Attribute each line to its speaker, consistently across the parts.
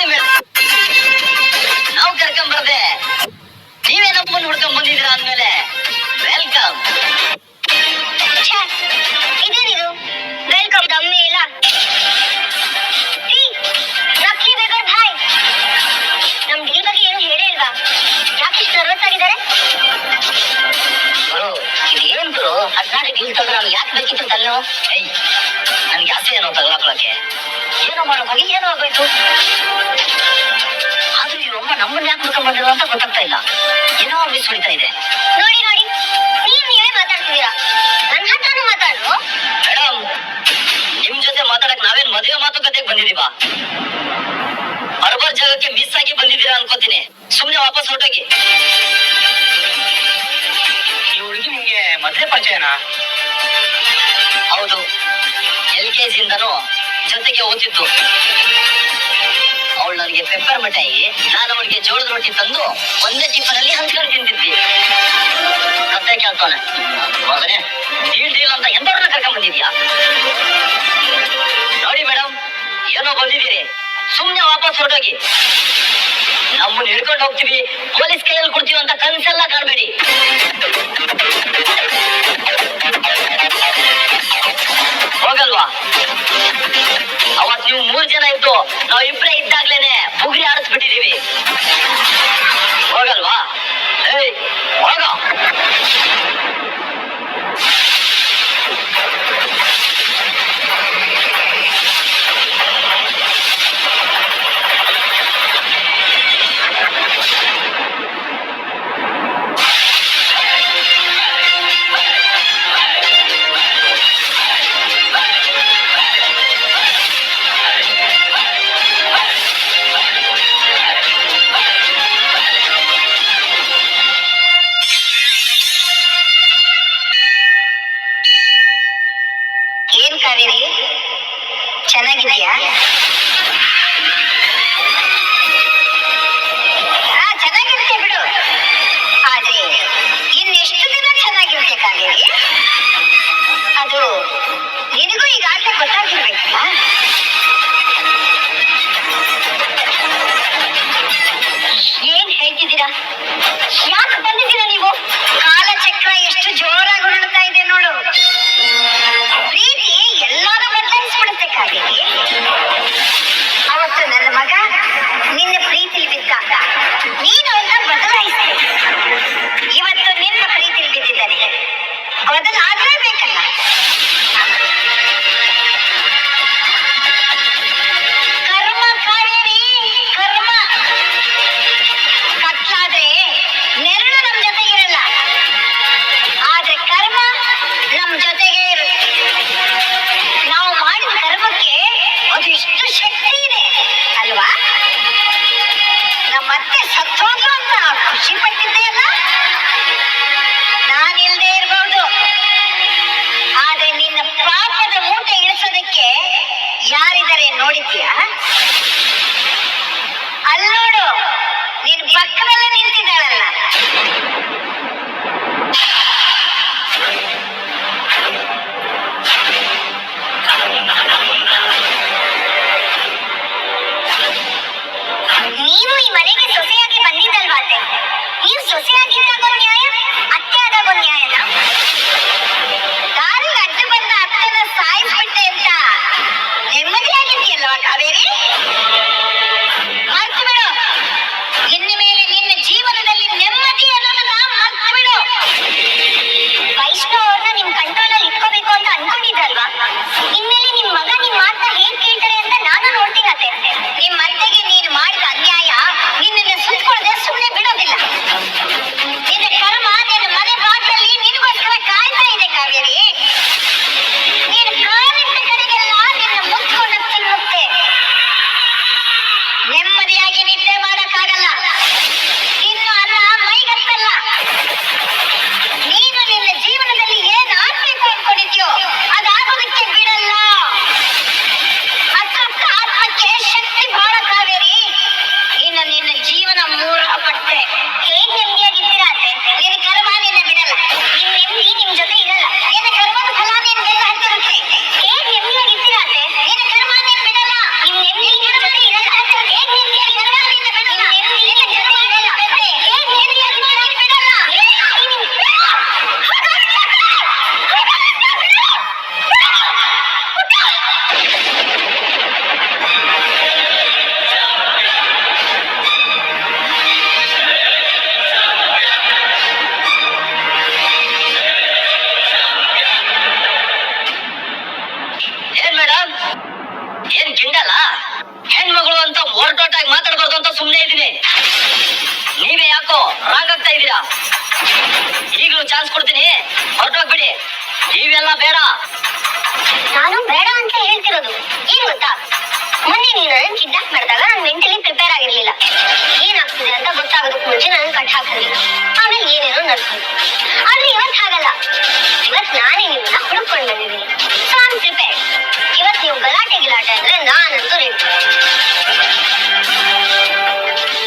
Speaker 1: ಬರ್ತೀವಿ ನಾವು ಕರ್ಕೊಂಡ್ ಬರ್ದೆ ನೀವೇ ನಮ್ಮನ್ನು ಹುಡ್ಕೊಂಡ್ ಬಂದಿದ್ದೀರಾ ಅಂದ್ಮೇಲೆ ವೆಲ್ಕಮ್
Speaker 2: ಇದೇನಿದು? ವೆಲ್ಕಮ್ ಇಲ್ಲ. ನಮ್ ಬಗ್ಗೆ ಏನು ಯಾಕೆ ಇಷ್ಟು ನರ್ವಸ್ ಆಗಿದ್ದಾರೆ
Speaker 1: ಗುರು ಇದೇನ್ ಗುರು? ಹದಿನಾರು ಡೀಲ್ ತಂದ್ರೆ ನಾನು ಯಾಕೆ ಬೇಕಿತ್ತು ತಲ್ಲೋ? ಏಯ್ ನನ್ಗೆ ಆಸೆ ಏನೋ ತಗೊಳಕೊಳಕ್ಕೆ ಏನೋ ಮಾಡೋ. ಹೋಗಿ ಏನೋ ಆಗೋಯ್ತು ಆದ್ರೂ ಇವರೊಬ್ಬ ನಮ್ಮನ್ನ ಯಾಕೆ ಹುಡ್ಕೊಂಡ್ ಬಂದಿರೋ ಅಂತ ಗೊತ್ತಾಗ್ತಾ ಇಲ್ಲ. ಏನೋ ಮಿಸ್ ಹೊಡಿತಾ ಇದೆ.
Speaker 2: ನೋಡಿ ನೋಡಿ. ನೀವ್ ನೀವೇ ಮಾತಾಡ್ತಿದ್ದೀರಾ? ನನ್ನ ಹತ್ರನೂ ಮಾತಾಡು.
Speaker 1: ಮೇಡಮ್ ನಿಮ್ ಜೊತೆ ಮಾತಾಡಕ್ ನಾವೇನ್ ಮದುವೆ ಮಾತುಕತೆಗೆ ಬಂದಿದೀವ ಅರ್ಬರ್ ಜಾಗಕ್ಕೆ ಮಿಸ್ ಆಗಿ ಬಂದಿದ್ದೀರಾ ಅನ್ಕೋತೀನಿ. ಸುಮ್ನೆ ವಾಪಸ್ ಹೊರಟೋಗಿ.
Speaker 3: ಈ ಹುಡುಗಿ ನಿಮ್ಗೆ ಮೊದ್ಲೇ ಪರಿಚಯನಾ?
Speaker 1: ಹೌದು. ಎಲ್ ಕೆ ಜಿಂದನೂ ಜೊತೆಗೆ ಓದಿದ್ದು. ಅವಳು ನನಗೆ ಪೆಪ್ಪರ್ ಮಿಠಾಯಿ, ನಾನು ಅವಳಿಗೆ ಜೋಳದ ರೊಟ್ಟಿ ತಂದು ಒಂದೇ ಟಿಫನಲ್ಲಿ ಹಂಚ್ಕೊಂಡು ತಿಂದಿದ್ವಿ. ಕತ್ತೆ ಕೇಳ್ತಾನೆ ಮಗನೇ ಡೀಲ್ ಡೀಲ್ ಅಂತ ಎಂತವ್ರನ್ನ ಕರ್ಕೊಂಡ್ ಬಂದಿದ್ಯಾ? ನೋಡಿ ಮೇಡಮ್ ಏನೋ ಬಂದಿದ್ದೀರಿ. ಸುಮ್ನೆ ವಾಪಸ್ ಹೊರಟೋಗಿ. ನಮ್ಮನ್ನ ಹಿಡ್ಕೊಂಡು ಹೋಗ್ತೀವಿ. ಪೊಲೀಸ್ ಕೈಯಲ್ಲಿ ಕೊಡ್ತೀವಿ ಅಂತ ಕನ್ಸೆಲ್ಲ ಕಾಣಬೇಡಿ. ಹೋಗಲ್ವಾ? ಅವತ್ ನೀವು ಮೂರ್ ಜನ ಇದ್ದು ನಾವ್ ಇಬ್ರೇ ಇದ್ದಾಗ್ಲೇನೆ ಬುಗ್ರಿ ಆಡಿಸ್ಬಿಟ್ಟಿದೀವಿ. ಹೋಗಲ್ವಾ? ಏಯ್ ಹೋಗ.
Speaker 2: ನಮ್ಮತ್ತೆ ಸತ್ತೋದ್ಲು ಅಂತ ಖುಷಿ ಪಟ್ಟಿದ್ದೆ ಅಲ್ಲ ನಾನಿಲ್ದೇ ಇರ್ಬೋದು. ಆದ್ರೆ ನಿನ್ನ ಪಾಪದ ಮೂಟೆ ಇಳಿಸೋದಕ್ಕೆ ಯಾರಿದ್ದಾರೆ ನೋಡಿದ್ಯಾ ಆದ್ರೆ ಇವತ್ ಹಾಗಲ್ಲ. ಇವತ್ ನಾನೇ ನಿಮ್ಮನ್ನ ಹುಡುಕೊಂಡು ಬಂದಿದ್ದೀನಿ ಇವತ್ ನೀವು ಗಲಾಟೆ ಗಿಲಾಟೆ ಅಂದ್ರೆ ನಾನಂತೂ ರೆಡಿ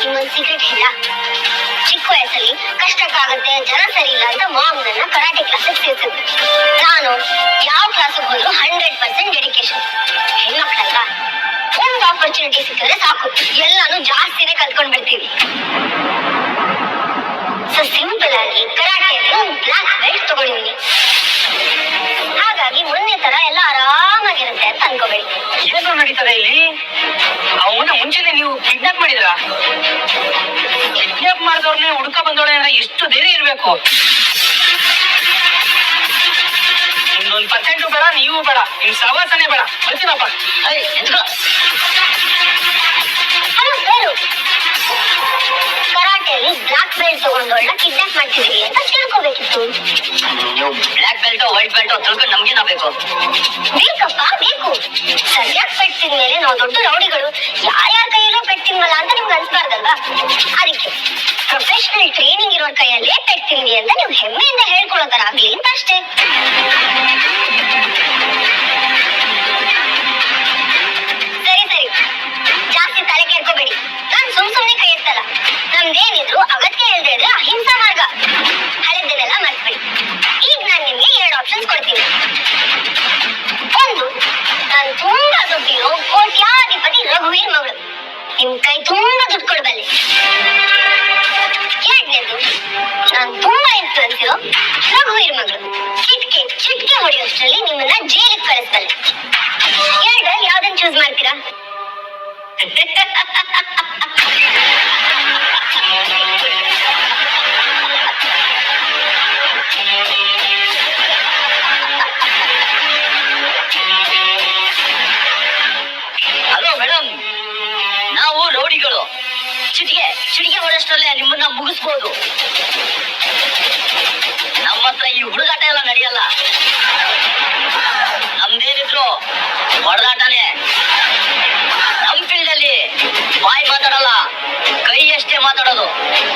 Speaker 2: ನಿಮ್ಮೊಂದು ಸೀಕ್ರೆಟ್ ಇಲ್ಲ. ಚಿಕ್ಕ ವಯಸ್ಸಲ್ಲಿ ಕಷ್ಟಕ್ಕಾಗುತ್ತೆ, ಜನ ಸರಿ ಇಲ್ಲ ಅಂತ ಮಾಮ್ ನನ್ನ ಕರಾಟೆ ಕ್ಲಾಸಿಗೆ ಸೇರಿಸಿದ್ರು. ನಾನು ಯಾವ ಕ್ಲಾಸಿಗೆ ಹೋದ್ರು ಹಂಡ್ರೆಡ್ ಪರ್ಸೆಂಟ್ ಡೆಡಿಕೇಶನ್ ಹೆಣ್ಮಕ್ಳಲ್ವಾ? ಒಂದು ಆಪರ್ಚುನಿಟಿ ಸಿಕ್ಕಿದ್ರೆ ಸಾಕು. ಎಲ್ಲಾನು ಜಾಸ್ತಿನೇ ಕಲ್ತ್ಕೊಂಡ್ ಬಿಡ್ತೀವಿ ಸಿಂಪಲ್ ಆಗಿ ಕರಾಟೆಯಲ್ಲಿ ಒಂದು ಬ್ಲಾಕ್ ಬೆಲ್ಟ್ ತಗೊಂಡಿದ್ದೀನಿ. ಹಾಗಾಗಿ ಮೊನ್ನೆ ತರ ಎಲ್ಲ ಆರಾಮಾಗಿರುತ್ತೆ ಅಂತ ಅನ್ಕೋಬೇಡಿ.
Speaker 3: ಏನು ನಡೀತದೆ ಇಲ್ಲಿ? ಅವನ ಮುಂಚೆನೆ ನೀವು ಕಿಡ್ನಾಪ್ ಮಾಡಿದ್ರ? ಕಿಡ್ನಾಪ್ ಮಾಡಿದವ್ರನ್ನೇ ಹುಡುಕ ಬಂದವಳೆ ಅಂದ್ರೆ ಎಷ್ಟು ಧೈರ್ಯ ಇರ್ಬೇಕು. ಇನ್ನೊಂದ್ ಪರ್ಸೆಂಟು ಬೇಡ ನೀವು ಬೇಡ ನಿಮ್ ಸವಾಸನೆ ಬೇಡ. ಬರ್ತೀನಪ್ಪ.
Speaker 2: ಸರ್ ಕರಾಟೆಯಲ್ಲಿ ಬ್ಲಾಕ್ ಬೆಲ್ಟ್ ತಗೊಂಡವಳನ್ನ ಕಿಡ್ನಾಪ್ ಮಾಡ್ತಿದ್ರಿ ಅಂತ ತಿಳ್ಕೊಬೇಕಿತ್ತು
Speaker 1: ನೀವು ಬ್ಲಾಕ್ ಬೆಲ್ಟ್ ವೈಟ್ ಬೆಲ್ಟ್ ತಿಳ್ಕೊಂಡು ನಮ್ಗೆ ಬೇಕು
Speaker 2: ಬೇಕಪ್ಪ ಬೇಕು. ಸರಿಯಾಗಿ ಪೆಟ್ಟಿದ ಮೇಲೆ ನಾವು ದೊಡ್ಡ ರೌಡಿಗಳು ಯಾರ್ಯಾರ ಕೈಯಲ್ಲೂ ಪೆಟ್ ತಿನ್ವಲ್ಲ ಅಂತ ನಿಮ್ಗೆ ಅನ್ಸ್ಬಾರ್ದಲ್ವಾ? ಅದಕ್ಕೆ ಪ್ರೊಫೆಷನಲ್ ಟ್ರೈನಿಂಗ್ ಇರೋ ಕೈಯಲ್ಲೇ ಪೆಟ್ಟಿದ್ವಿ ಅಂತ ನೀವು ಹೆಮ್ಮೆಯಿಂದ ಹೇಳ್ಕೊಳ್ಳೋ ತರ ಆಗ್ಲಿ. ಅಷ್ಟೇ
Speaker 1: ಮಾತಾಡೋದು ಏಯ್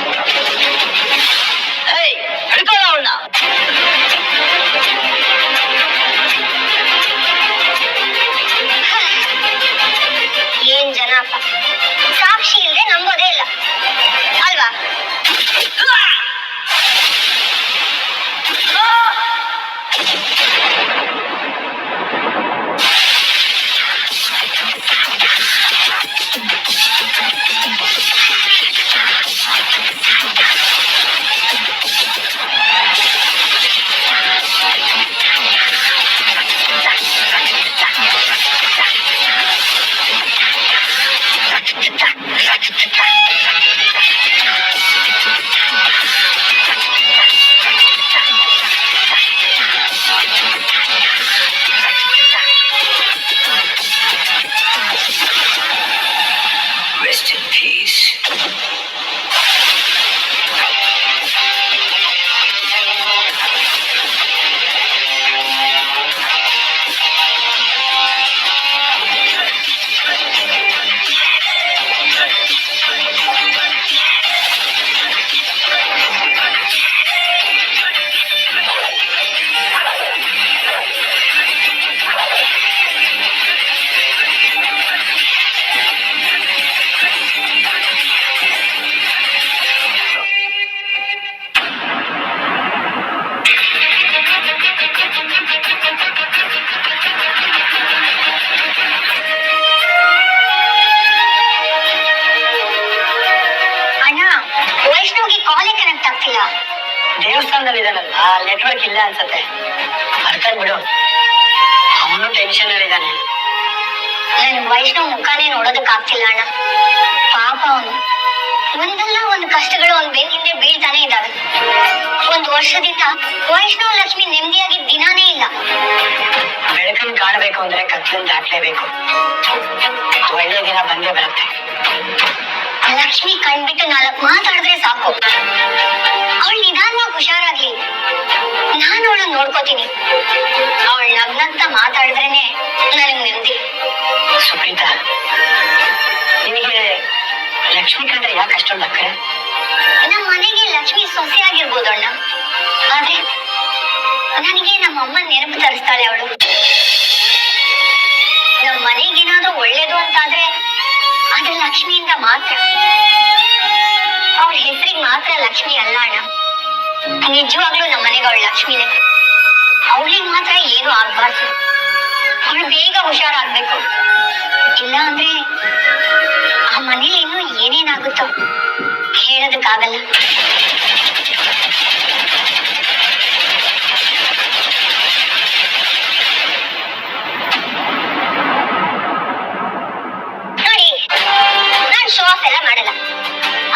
Speaker 2: ಇಲ್ಲ
Speaker 3: ಅನ್ಸತ್ತೆ. ಬರ್ತಾನೆ ಬಿಡು ಅವನು ಟೆನ್ಷನ್ ಅಲ್ಲಿ ಇದ್ದಾನೆ.
Speaker 2: ನನ್ ವೈಷ್ಣವ್ ಮುಖಾನೇ ನೋಡೋದಕ್ ಆಗ್ತಿಲ್ಲ ಅಣ್ಣ. ಪಾಪ ಅವನು. ಒಂದಲ್ಲ ಒಂದು ಕಷ್ಟಗಳು ಅವ್ನ ಬೆನ್ನಿಂದೆ ಬೀಳ್ತಾನೆ ಇದ್ದಾವೆ. ಒಂದು ವರ್ಷದಿಂದ ವೈಷ್ಣವ್ ಲಕ್ಷ್ಮಿ ನೆಮ್ಮದಿಯಾಗಿ ದಿನಾನೇ ಇಲ್ಲ.
Speaker 3: ಬೆಳಕನ್ನು ಕಾಣಬೇಕು ಅಂದ್ರೆ ಕತ್ಲನ್ನು ದಾಟ್ಲೇಬೇಕು. ಒಳ್ಳೆ ದಿನ ಬಂದೇ ಬರುತ್ತೆ.
Speaker 2: ಲಕ್ಷ್ಮಿ ಕಣ್ಬಿಟ್ಟು ನಾಲ್ಕು ಮಾತಾಡಿದ್ರೆ ಸಾಕು. ಅವಳು ನಿಧಾನವಾಗಿ ಹುಷಾರಾಗ್ಲಿ. ನಾನು ಅವಳನ್ನ ನೋಡ್ಕೋತೀನಿ. ಅವಳ ನಗ್ನಂತ ಮಾತಾಡಿದ್ರೇನೆ ನನಗ್ ನೆಮ್ಮದಿ.
Speaker 3: ಸುಪ್ರೀತಾ ನಿಮಗೆ ಲಕ್ಷ್ಮಿ ಕಂಡ್ರೆ ಯಾಕೆ ಅಷ್ಟೊಂದು ಅಕ್ಕರೆ
Speaker 2: ನಮ್ಮ ಮನೆಗೆ ಲಕ್ಷ್ಮಿ ಸೊಸೆ ಆಗಿರ್ಬೋದು ಅಣ್ಣ. ಆದ್ರೆ ನನಗೆ ನಮ್ಮ ಅಮ್ಮ ನೆನಪು ತರಿಸ್ತಾಳೆ ಅವಳು. ನಮ್ಮ ಮನೆಗೇನಾದ್ರೂ ಒಳ್ಳೇದು ಅಂತಾದ್ರೆ ಲಕ್ಷ್ಮಿಯಿಂದ ಮಾತ್ರ. ಅವಳ ಹೆಸರಿಗೆ ಮಾತ್ರ ಲಕ್ಷ್ಮಿ ಅಲ್ಲ ಅಣ್ಣ. ನಿಜವಾಗ್ಲೂ ನಮ್ಮ ಮನೆಗೆ ಅವಳು ಲಕ್ಷ್ಮಿನೇ. ಅವಳಿಗೆ ಮಾತ್ರ ಏನು ಆಗ್ಬಾರ್ದು. ಅವಳು ಬೇಗ ಹುಷಾರಾಗ್ಬೇಕು. ಇಲ್ಲ ಅಂದ್ರೆ ಆ ಮನೇಲಿ ಇನ್ನೂ ಏನೇನಾಗುತ್ತೋ ಹೇಳೋದಕ್ಕಾಗಲ್ಲ. ಶೋ ಎಲ್ಲ ಮಾಡಲ್ಲ.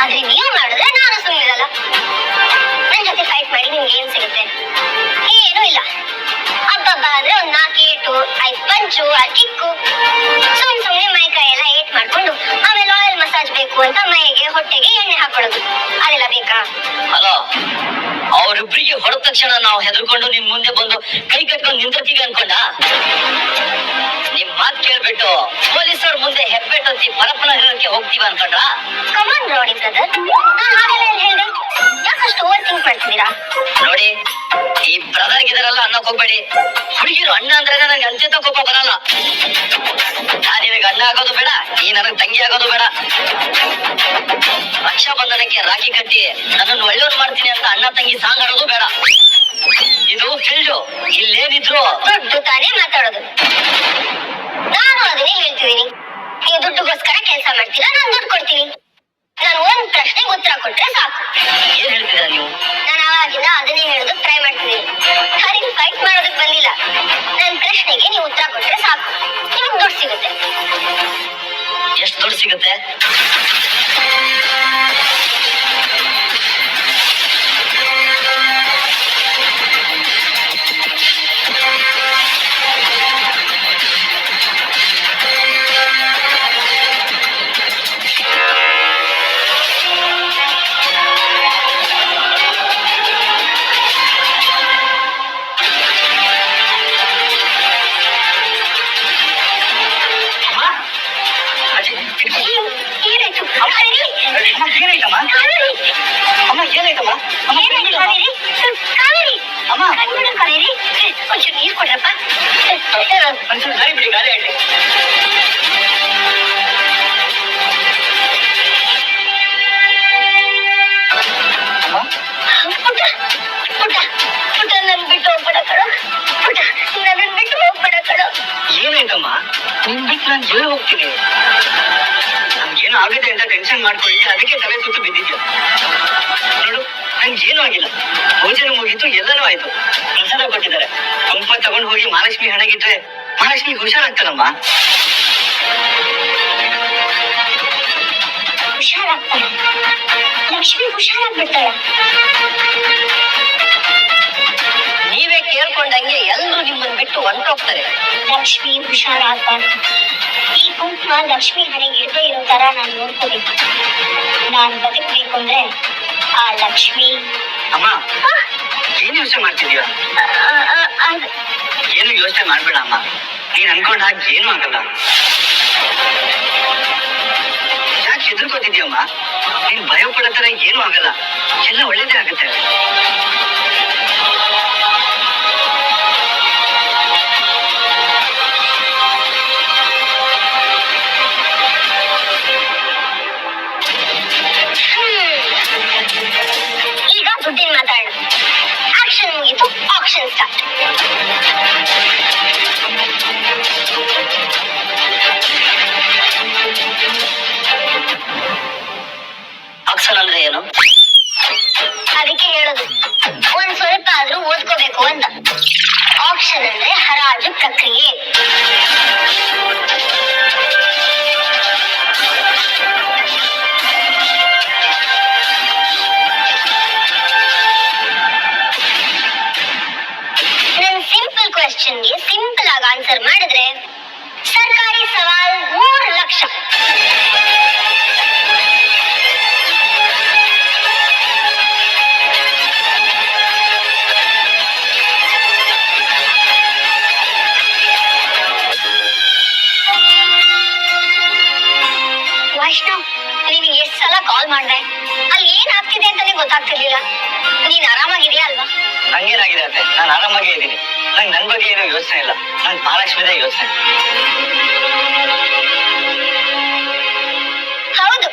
Speaker 2: ಆದ್ರೆ ನೀವು ಮಾಡಿದ್ರೆ ನಾನು ಸುಮ್ಮನಿರಲ್ಲ ನನ್ ಜೊತೆ ಫೈಟ್ ಮಾಡಿ ನಿಮ್ಗೆ ಏನ್ ಸಿಗುತ್ತೆ? ಏನೂ ಇಲ್ಲ. ಹಬ್ಬ ಅಂದ್ರೆ ಒಂದ್ ನಾಲ್ಕು ಏಟು, ಐದ್ ಪಂಚು, ಆ ಕಿಕ್ಕು ಸುಮ್ ಅಂತ ಮೈಗೆ ಹೊಟ್ಟೆಗೆ ಎಣ್ಣೆ ಹಾಕೊಳ್ಳೋದು. ಅದೆಲ್ಲ ಬೇಕಾ
Speaker 1: ಅಲ್ಲ ಅವರಿಬ್ರಿಗೆ ಹೊಡೆದ ತಕ್ಷಣ ನಾವು ಹೆದರ್ಕೊಂಡು ನಿಮ್ ಮುಂದೆ ಬಂದು ಕೈ ಕಟ್ಕೊಂಡು ನಿಂತಿರ್ತೀವಿ ಅನ್ಕೊಂಡ? ನಿಮ್ ಮಾತ್ ಕೇಳ್ಬಿಟ್ಟು ಪೊಲೀಸರ ಮುಂದೆ ಹೆಬ್ಬೆಟ್ಟಂತಿ ಪರಪ್ಪನ ಹೇಳಕ್ಕೆ ಹೋಗ್ತೀವಿ ಅನ್ಕೊಂಡ್ರ?
Speaker 2: ಕಮಾನ್ ನೋಡಿ ಬ್ರದರ್ ಹೇಳ್ದೆ ಓವರ್ ಥಿಂಕ್ ಮಾಡ್ತಿದ್ದೀರಾ
Speaker 1: ನೋಡಿ ಈ ಬ್ರದರ್ ಗಿದರೆಲ್ಲ ಅನ್ನಕ್ ಹೋಗ್ಬೇಡಿ ಹುಡುಗಿರು ಅಣ್ಣ ಅಂದ್ರೆ ನನಗೆ ಅಂತ್ಯಂತ ಕೋಪ ಬರಲ್ಲ. ನಾನ್ ನಿನಗೆ ಅಣ್ಣ ಆಗೋದು ಬೇಡ ನೀ ನನಗ್ ತಂಗಿ ಆಗೋದು ಬೇಡ. ರಕ್ಷಾ ಬಂಧನಕ್ಕೆ ರಾಖಿ ಕಟ್ಟಿ ನನ್ನನ್ನು ಒಳ್ಳೆಯವ್ರು ಮಾಡ್ತೀನಿ ಅಂತ ಅಣ್ಣ ತಂಗಿ ಸಾಂಗ್ ಆಡೋದು ಬೇಡ. ಇದು ಫೀಲ್ಡು ಇಲ್ಲೇನಿದ್ರು.
Speaker 2: ದುಡ್ಡು ತಾನೇ ಮಾತಾಡೋದು. ನಾನು ಅದನ್ನೇ ಹೇಳ್ತಿದ್ದೀನಿ. ನೀವು ದುಡ್ಡುಗೋಸ್ಕರ ಕೆಲಸ ಮಾಡ್ತೀರಾ ನಾನು ದುಡ್ಡು ಕೊಡ್ತೀನಿ. ನಾನು ಒಂದ್ ಪ್ರಶ್ನೆಗೆ ಉತ್ತರ ಕೊಟ್ರೆ ಸಾಕು.
Speaker 1: ಏನ್ ಹೇಳ್ತಿದ್ದೀರಾ ನೀವು?
Speaker 2: ನಾನು ಆವಾಗಿಂದ ಅದನ್ನೇ ಹೇಳೋದು ಟ್ರೈ ಮಾಡ್ತಿದ್ದೀನಿ ಯಾರಿಗೂ ಫೈಟ್ ಮಾಡೋದಕ್ಕೆ ಬಂದಿಲ್ಲ. ನನ್ನ ಪ್ರಶ್ನೆಗೆ ನೀವು ಉತ್ತರ ಕೊಟ್ರೆ ಸಾಕು. ನಿಮಗೆ ದುಡ್ಡು ಸಿಗುತ್ತೆ.
Speaker 1: ಎಷ್ಟು ದುಡ್ಡು ಸಿಗುತ್ತೆ?
Speaker 2: ನಿನ್
Speaker 3: ಜೀವ ಜೈಲು ಹೋಗ್ತೀನಿ ನನ್ಗೇನು ಆಗಿದೆ ಅಂತ ಟೆನ್ಷನ್ ಮಾಡ್ಕೊಂಡಿದ್ದೆ ಅದಕ್ಕೆ ತಲೆ ಸುತ್ತು ಬಿದ್ದಿದ್ಯಾ ನೋಡು ಏನು ಆಗಿಲ್ಲ. ಭೋಜನ ಮುಗೀತು ಎಲ್ಲನೂ ಆಯ್ತು. ಪ್ರಸಾದ ಕೊಟ್ಟಿದ್ದಾರೆ. ಕಂಪ ತಗೊಂಡು ಹೋಗಿ ಮಹಾಲಕ್ಷ್ಮಿ ಹಣಗಿಟ್ರೆ ಮಹಾಲಕ್ಷ್ಮಿ ಹುಷಾರಾಗ್ತಾನಮ್ಮ.
Speaker 2: ಹುಷಾರಾಗ್ತಾಳೆ. ಲಕ್ಷ್ಮಿ ಹುಷಾರಾಗ್ಬಿಡ್ತಾಳೆ.
Speaker 1: ನೀವೇ ಕೇಳ್ಕೊಂಡಂಗೆ ಎಲ್ಲರೂ ನಿಮ್ಮನ್ನ ಬಿಟ್ಟು ಹೊಂಟೋಗ್ತಾರೆ
Speaker 2: ಲಕ್ಷ್ಮಿ ಹುಷಾರಾಗ್ಬಾರ್ದು ಈ ಕುಂಕುಮ ಲಕ್ಷ್ಮಿ ಹಣೆಗೆ ಇಡದೆ ಇರೋ ತರ ನಾನು ನೋಡ್ಕೋಬೇಕು ನಾನು ಬದುಕ್ಬೇಕು ಅಂದ್ರೆ ಆ ಲಕ್ಷ್ಮಿ.
Speaker 3: ಅಮ್ಮ, ಏನ್ ಯೋಚನೆ ಮಾಡ್ತಿದ್ಯಾ? ಏನು ಯೋಚನೆ ಮಾಡ್ಬೇಡ ಅಮ್ಮ. ನೀನ್ ಅನ್ಕೊಂಡ ಹಾಗೆ ಏನು ಆಗಲ್ಲ. ಯಾಕೆ ಹೆದರ್ಕೋತಿದ್ಯಮ್ಮ ನೀನ್ ಭಯ ಪಡೋ ತರ ಏನು ಆಗಲ್ಲ. ಎಲ್ಲ ಒಳ್ಳೇದೇ ಆಗುತ್ತೆ.
Speaker 2: ಮುಗೀತು ಆಕ್ಷನ್ ಅಂತಾನೆ ಗೊತ್ತಾಗ್ತಿರ್ಲಿಲ್ಲ ನೀನ್ ಆರಾಮಾಗಿದ್ಯಾ ಅಲ್ವಾ?
Speaker 3: ನಂಗೇನಾಗಿದೆ ಅತ್ತೆ ನಾನು ಆರಾಮಾಗೇ ಇದ್ದೀನಿ. ನಂಗೆ ನನ್ ಬಗ್ಗೆ ಏನು ಯೋಚನೆ ಇಲ್ಲ. ನಂಗೆ ಮಹಾಲಕ್ಷ್ಮಿದೇ ಯೋಚನೆ.
Speaker 2: ಹೌದು.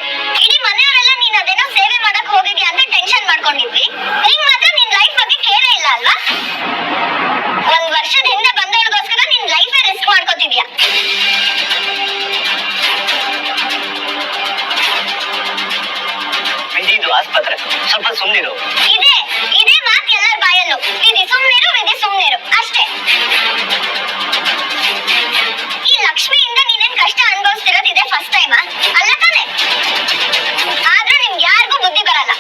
Speaker 2: ಇಡೀ ಮನೆಯವರೆಲ್ಲ ನೀನ್ ಅದೇನೋ ಸೇವೆ ಮಾಡಕ್ ಹೋಗಿದ್ಯಾ ಅಂತ ಟೆನ್ಷನ್ ಮಾಡ್ಕೊಂಡಿದ್ವಿ. ನಿಂಗ್ ಮಾತ್ರ ನಿನ್ ಲೈಫ್ ಬಗ್ಗೆ ಕೇಳೇ ಇಲ್ಲ ಅಲ್ವಾ? ಒಂದ್ ವರ್ಷದ ಹಿಂದೆ
Speaker 3: ಸುಮ್ಮನಿರು
Speaker 2: ಇದೆ ಇದೆ ಮಾತು ಎಲ್ಲರ ಬಾಯಲ್ಲೂ. ವಿಧಿ ಸುಮ್ನಿರು ವಿಧಿ ಸುಮ್ನಿರು. ಅಷ್ಟೇ. ಈ ಲಕ್ಷ್ಮಿಯಿಂದ ನೀನೇನ್ ಕಷ್ಟ ಅನುಭವಿಸ್ತಿರೋದು ಇದೇ ಫಸ್ಟ್ ಟೈಮ್ ಅಲ್ಲ ತಾನೆ? ಆದ್ರೂ ನಿಮ್ಗೆ ಯಾರಿಗೂ ಬುದ್ಧಿ ಬರಲ್ಲ.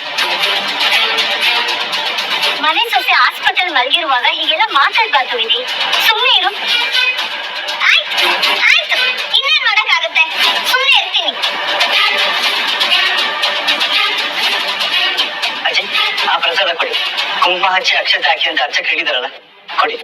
Speaker 2: ಮನೆ ಸೊಸೆ ಹಾಸ್ಪಿಟಲ್ ಮಲಗಿರುವಾಗ ಹೀಗೆಲ್ಲ ಮಾತಾಡ್ಬಾರ್ದು ವಿಧಿ.
Speaker 3: ಕೊಡಿ. ಕುಂಕುಮ ಹಚ್ಚಿ ಅಕ್ಷತೆ ಹಾಕಿ ಅಂತ ಅರ್ಚಕ್ ಹೇಳಿದಾರಲ್ಲ. ಕೊಡಿ.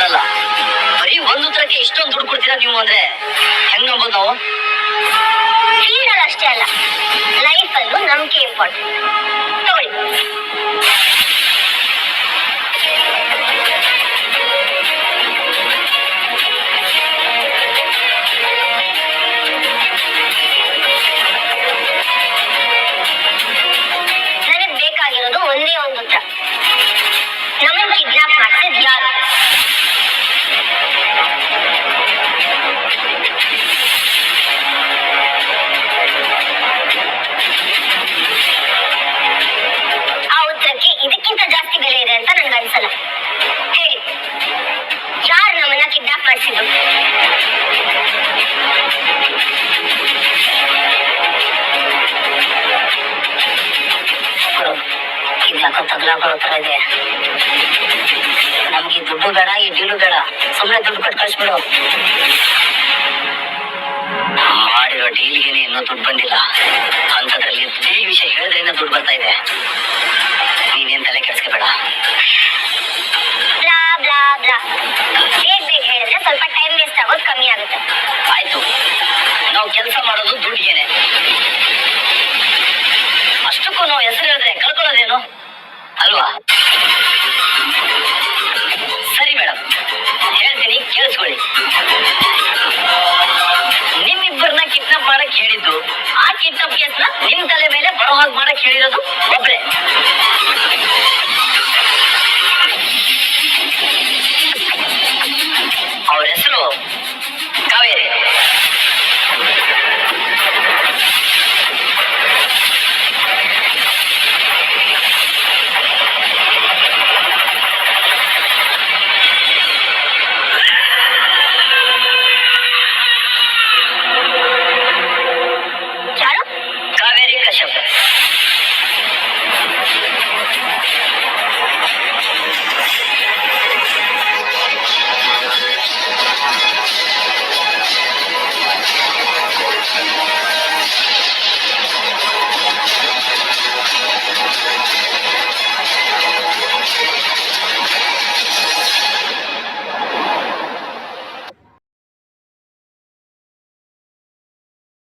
Speaker 1: ಕೊಡಲ್ಲ. ಬರೀ ಒಂದು ಉತ್ತರಕ್ಕೆ ಇಷ್ಟೊಂದು ದುಡ್ಡು ಕೊಡ್ತೀರಾ ನೀವು ಅಂದ್ರೆ? ಹೆಂಗ್ ನಂಬೋದು
Speaker 2: ಅಷ್ಟೇ ಅಲ್ಲ ಲೈಫ್ ಅಲ್ಲೂ ನಂಬಿಕೆ ಇಂಪಾರ್ಟೆಂಟ್ ತಗೊಳ್ಳಿ. ಇದೆ
Speaker 1: ನಮ್ಗೆ ದುಡ್ಡು ಬೇಡ ಈ ಡೀಲು ಬೇಡ. ಸುಮ್ಮನೆ ದುಡ್ಡು ಕೊಟ್ಟು ಕಳಿಸ್ಬಿಡು. ಮಾಡಿರೋ ಡೀಲ್ಗೆನೆ ಇನ್ನೂ ದುಡ್ಡು ಬಂದಿಲ್ಲ. ಅಂತದ್ರಲ್ಲಿ ಡೀಲ್ ವಿಷಯ ಹೇಳಿದ್ರೇನೆ ದುಡ್ಡು ಬರ್ತಾ ಇದೆ. ನೀನೇನ್ ತಲೆ ಕೆಡಿಸ್ಕೋಬೇಡ.
Speaker 2: ಸ್ವಲ್ಪ ಟೈಮ್ ವೇಸ್ಟ್ ಆಗೋದು ಕಮ್ಮಿ ಆಗುತ್ತೆ.
Speaker 1: ಆಯ್ತು. ನಾವು ಕೆಲಸ ಮಾಡೋದು ದುಡ್ಡಿಗೆನೆ ಅಷ್ಟಕ್ಕೂ ನಾವು ಹೆಸರು ಹೇಳಿದ್ರೆ ಕಳ್ಕೊಳ್ಳೋದೇನು? ಅಲ್ವಾ ಸರಿ ಮೇಡಮ್ ಹೇಳ್ತೀನಿ, ಕೇಳಿಸ್ಕೊಳ್ಳಿ. ನಿಮ್ಮಿಬ್ಬರನ್ನ ಕಿಡ್ನಾಪ್ ಮಾಡಕ್ ಹೇಳಿದ್ದು, ಆ ಕಿಡ್ನಾಪ್ ಕೇಸ್ನ ನಿಮ್ ತಲೆ ಮೇಲೆ ಬರೋ ಹಾಗೆ ಮಾಡಕ್ ಹೇಳಿರೋದು ಒಬ್ರೆ. ಅವ್ರ ಹೆಸರು